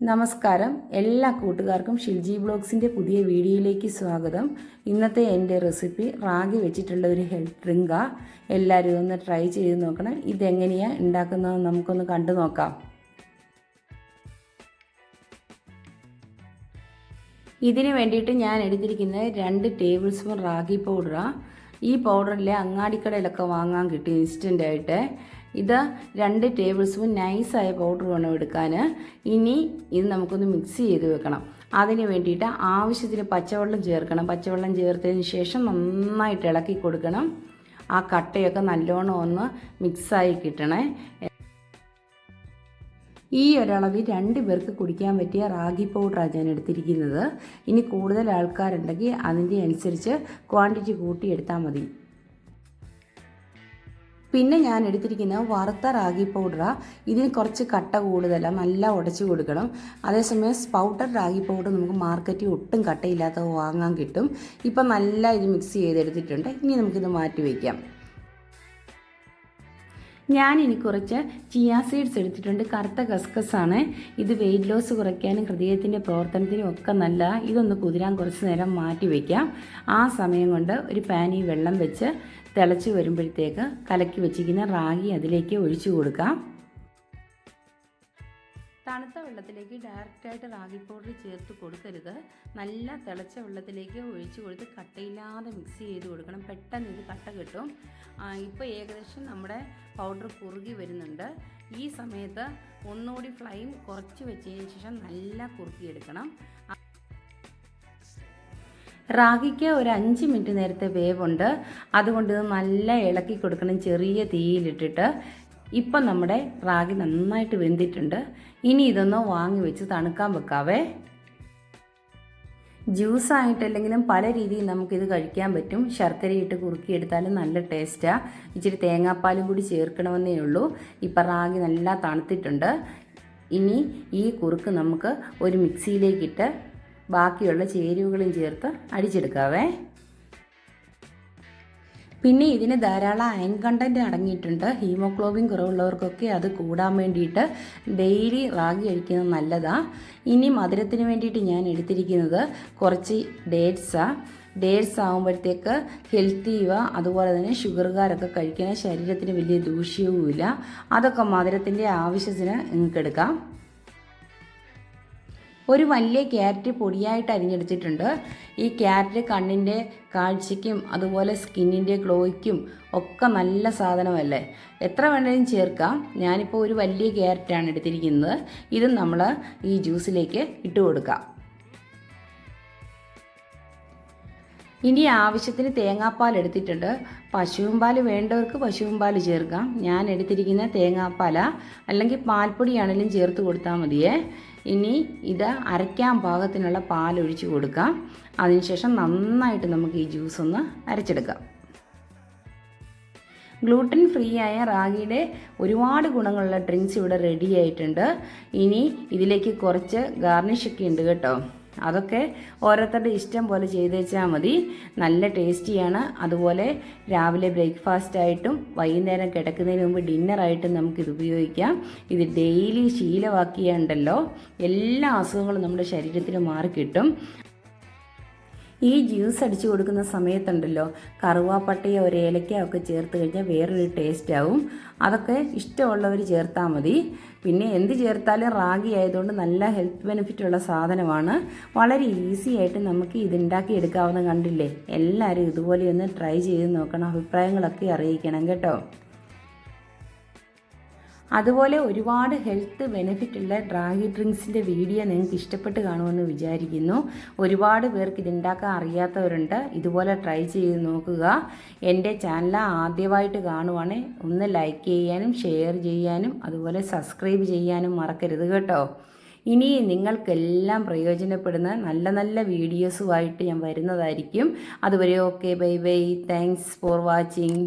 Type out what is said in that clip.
നമസ്കാരം. എല്ലാ കൂട്ടുകാർക്കും ഷിൽജി ബ്ലോഗ്സിന്റെ പുതിയ വീഡിയോയിലേക്ക് സ്വാഗതം. ഇന്നത്തെ എന്റെ റെസിപ്പി റാഗി വെച്ചിട്ടുള്ള ഒരു ഹെൽത്ത് ഡ്രിങ്കാണ് എല്ലാവരും ഒന്ന് ട്രൈ ചെയ്ത് നോക്കണം. ഇതെങ്ങനെയാണ് ഉണ്ടാക്കുന്നത് നമുക്കൊന്ന് കണ്ടു നോക്കാം. ഇതിന് വേണ്ടിയിട്ട് ഞാൻ എടുത്തിരിക്കുന്നത് രണ്ട് ടേബിൾ സ്പൂൺ റാഗി പൗഡറാണ് ഈ പൗഡറിൽ അങ്ങാടിക്കടയിലൊക്കെ വാങ്ങാൻ കിട്ടും ഇൻസ്റ്റന്റായിട്ട് ഇത് രണ്ട് ടേബിൾ സ്പൂൺ നൈസായ പൗഡർ വേണം എടുക്കാൻ. ഇനി ഇത് നമുക്കൊന്ന് മിക്സ് ചെയ്ത് വെക്കണം. അതിന് വേണ്ടിയിട്ട് ആവശ്യത്തിന് പച്ചവെള്ളം ചേർക്കണം. പച്ചവെള്ളം ചേർത്തതിന് ശേഷം നന്നായിട്ട് ഇളക്കി കൊടുക്കണം. ആ കട്ടയൊക്കെ നല്ലോണം ഒന്ന് മിക്സായി കിട്ടണേ. ഈ ഒരളവിൽ രണ്ട് പേർക്ക് കുടിക്കാൻ പറ്റിയ റാഗി പൗഡറാണ് ഞാൻ എടുത്തിരിക്കുന്നത്. ഇനി കൂടുതൽ ആൾക്കാരുണ്ടെങ്കിൽ അതിന്റെ അനുസരിച്ച് ക്വാണ്ടിറ്റി കൂട്ടിയെടുത്താൽ മതി. പിന്നെ ഞാൻ എടുത്തിരിക്കുന്ന വറുത്ത റാഗി പൗഡറാണ് ഇതിന് കുറച്ച് കട്ട കൂടുതലാണ് നല്ല ഉടച്ചു കൊടുക്കണം. അതേസമയം സ്പൗട്ടർ റാഗി പൗഡർ നമുക്ക് മാർക്കറ്റിൽ ഒട്ടും കട്ടയില്ലാത്തത് വാങ്ങാൻ കിട്ടും. ഇപ്പം നല്ല ഇത് മിക്സ് ചെയ്തെടുത്തിട്ടുണ്ട്. ഇനി നമുക്കിത് മാറ്റി വയ്ക്കാം ഞാൻ ഇനി കുറച്ച് ചിയ സീഡ്സ് എടുത്തിട്ടുണ്ട്. കറുത്ത ആണ് ഇത് വെയിറ്റ് ലോസ് കുറയ്ക്കാനും ഹൃദയത്തിന്റെ പ്രവർത്തനത്തിനും ഒക്കെ നല്ല. ഇതൊന്ന് കുതിരാൻ കുറച്ച് നേരം മാറ്റി വയ്ക്കാം ആ സമയം കൊണ്ട് ഒരു പാനി വെള്ളം വെച്ച് തിളച്ച് വരുമ്പോഴത്തേക്ക് കലക്കി വെച്ചിരിക്കുന്ന റാഗി അതിലേക്ക് ഒഴിച്ചു കൊടുക്കാം. തണുത്ത വെള്ളത്തിലേക്ക് ഡയറക്റ്റായിട്ട് റാഗി പൗഡർ ചേർത്ത് കൊടുക്കരുത്. നല്ല തിളച്ച വെള്ളത്തിലേക്ക് ഒഴിച്ചു കൊടുത്ത് കട്ടയില്ലാതെ മിക്സ് ചെയ്ത് കൊടുക്കണം. പെട്ടെന്ന് ഇത് കട്ട കിട്ടും. ഇപ്പോൾ ഏകദേശം നമ്മുടെ പൗഡർ കുറുകി വരുന്നുണ്ട്. ഈ സമയത്ത് ഒന്നുകൂടി ഫ്ലെയിം കുറച്ച് വെച്ചതിന് ശേഷം നല്ല കുറുക്കിയെടുക്കണം. റാഗിക്ക് ഒരു അഞ്ച് മിനിറ്റ് നേരത്തെ വേവുണ്ട്. അതുകൊണ്ട് നല്ല ഇളക്കി കൊടുക്കണം. ചെറിയ തീയിലിട്ടിട്ട് ഇപ്പം നമ്മുടെ റാഗി നന്നായിട്ട് വെന്തിട്ടുണ്ട്. ഇനി ഇതൊന്ന് വാങ്ങി വെച്ച് തണുക്കാൻ വെക്കാവേ. ജ്യൂസായിട്ടല്ലെങ്കിലും പല രീതിയിൽ നമുക്കിത് കഴിക്കാൻ പറ്റും. ശർക്കരയിട്ട് കുറുക്കിയെടുത്താലും നല്ല ടേസ്റ്റാണ് ഇച്ചിരി തേങ്ങാപ്പാലും കൂടി ചേർക്കണമെന്നേ ഉള്ളൂ. ഇപ്പം റാഗി നല്ല തണുത്തിട്ടുണ്ട്. ഇനി ഈ കുറുക്ക് നമുക്ക് ഒരു മിക്സിയിലേക്കിട്ട് ബാക്കിയുള്ള ചേരുവകളും ചേർത്ത് അടിച്ചെടുക്കാവേ. പിന്നെ ഇതിന് ധാരാളം അയൺ കണ്ടന്റ് അടങ്ങിയിട്ടുണ്ട്. ഹീമോഗ്ലോബിൻ കുറവുള്ളവർക്കൊക്കെ അത് കൂടാൻ വേണ്ടിയിട്ട് ഡെയിലി റാഗി കഴിക്കുന്നത് നല്ലതാണ് ഇനി മധുരത്തിന് വേണ്ടിയിട്ട് ഞാൻ എടുത്തിരിക്കുന്നത് കുറച്ച് ഡേറ്റ്സാണ് ഡേറ്റ്സ് ആകുമ്പോഴത്തേക്ക് ഹെൽത്തിയുവ അതുപോലെ തന്നെ ഷുഗറുകാരൊക്കെ കഴിക്കുന്ന ശരീരത്തിന് വലിയ ദൂഷ്യവുമില്ല. അതൊക്കെ മധുരത്തിന്റെ ആവശ്യത്തിന് നിങ്ങൾക്ക് എടുക്കാം. ഒരു വലിയ ക്യാരറ്റ് പൊടിയായിട്ട് അരിഞ്ഞെടുത്തിട്ടുണ്ട്. ഈ ക്യാരറ്റ് കണ്ണിന്റെ കാഴ്ചയ്ക്കും അതുപോലെ സ്കിന്നിന്റെ ഗ്ലോയ്ക്കും ഒക്കെ നല്ല സാധനമല്ലേ? എത്ര വേണമെങ്കിലും ചേർക്കാം. ഞാനിപ്പോൾ ഒരു വലിയ ക്യാരറ്റാണ് എടുത്തിരിക്കുന്നത്. ഇത് നമ്മൾ ഈ ജ്യൂസിലേക്ക് ഇട്ട് കൊടുക്കാം. ഇനി ആവശ്യത്തിന് തേങ്ങാപ്പാൽ എടുത്തിട്ടുണ്ട്. പശുവും പാൽ വേണ്ടവർക്ക് പശുവും പാൽ ചേർക്കാം. ഞാൻ എടുത്തിരിക്കുന്ന തേങ്ങാപ്പാല. അല്ലെങ്കിൽ പാൽപ്പൊടിയാണെങ്കിലും ചേർത്ത് കൊടുത്താൽ മതിയേ. ഇനി ഇത് അരയ്ക്കാൻ പാകത്തിനുള്ള പാൽ ഒഴിച്ച് കൊടുക്കാം. അതിനുശേഷം നന്നായിട്ട് നമുക്ക് ഈ ജ്യൂസ് ഒന്ന് അരച്ചെടുക്കാം. ഗ്ലൂട്ടൻ ഫ്രീ ആയ റാഗിയുടെ ഒരുപാട് ഗുണങ്ങളുള്ള ഡ്രിങ്ക്സ് ഇവിടെ റെഡി ആയിട്ടുണ്ട്. ഇനി ഇതിലേക്ക് കുറച്ച് ഗാർണിഷ് ഒക്കെ ഉണ്ട് കേട്ടോ. അതൊക്കെ ഓരോരുത്തരുടെ ഇഷ്ടം പോലെ ചെയ്ത് വെച്ചാൽ മതി. നല്ല ടേസ്റ്റിയാണ്. അതുപോലെ രാവിലെ ബ്രേക്ക്ഫാസ്റ്റ് ആയിട്ടും വൈകുന്നേരം കിടക്കുന്നതിന് മുമ്പ് ഡിന്നറായിട്ടും നമുക്കിത് ഉപയോഗിക്കാം. ഇത് ഡെയിലി ശീലമാക്കിയുണ്ടല്ലോ എല്ലാ അസുഖങ്ങളും നമ്മുടെ ശരീരത്തിന് മാറിക്കിട്ടും. ഈ ജ്യൂസ് അടിച്ചു കൊടുക്കുന്ന സമയത്തുണ്ടല്ലോ കറുവാപ്പട്ടയോ ഒരു ഏലക്കയോ ഒക്കെ ചേർത്ത് കഴിഞ്ഞാൽ വേറൊരു ടേസ്റ്റ് ആവും. അതൊക്കെ ഇഷ്ടമുള്ളവർ ചേർത്താൽ മതി. പിന്നെ എന്ത് ചേർത്താലും റാഗി ആയതുകൊണ്ട് നല്ല ഹെൽത്ത് ബെനിഫിറ്റ് ഉള്ള സാധനമാണ്. വളരെ ഈസി ആയിട്ട് നമുക്ക് ഇത് ഉണ്ടാക്കി എടുക്കാവുന്ന കണ്ടില്ലേ? എല്ലാവരും ഇതുപോലെ ഒന്ന് ട്രൈ ചെയ്ത് നോക്കണം അഭിപ്രായങ്ങളൊക്കെ അറിയിക്കണം കേട്ടോ. അതുപോലെ ഒരുപാട് ഹെൽത്ത് ബെനിഫിറ്റ് ഉള്ള ഡ്രാഗി ഡ്രിങ്ക്സിന്റെ വീഡിയോ നിങ്ങൾക്ക് ഇഷ്ടപ്പെട്ട് കാണുമെന്ന് വിചാരിക്കുന്നു. ഒരുപാട് പേർക്ക് ഇതുണ്ടാക്കാൻ അറിയാത്തവരുണ്ട്. ഇതുപോലെ ട്രൈ ചെയ്ത് നോക്കുക. എന്റെ ചാനൽ ആദ്യമായിട്ട് കാണുവാണെങ്കിൽ ഒന്ന് ലൈക്ക് ചെയ്യാനും ഷെയർ ചെയ്യാനും അതുപോലെ സബ്സ്ക്രൈബ് ചെയ്യാനും മറക്കരുത് കേട്ടോ. ഇനി നിങ്ങൾക്കെല്ലാം പ്രയോജനപ്പെടുന്ന നല്ല നല്ല വീഡിയോസുമായിട്ട് ഞാൻ വരുന്നതായിരിക്കും. അതുവരെ okay bye bye thanks for watching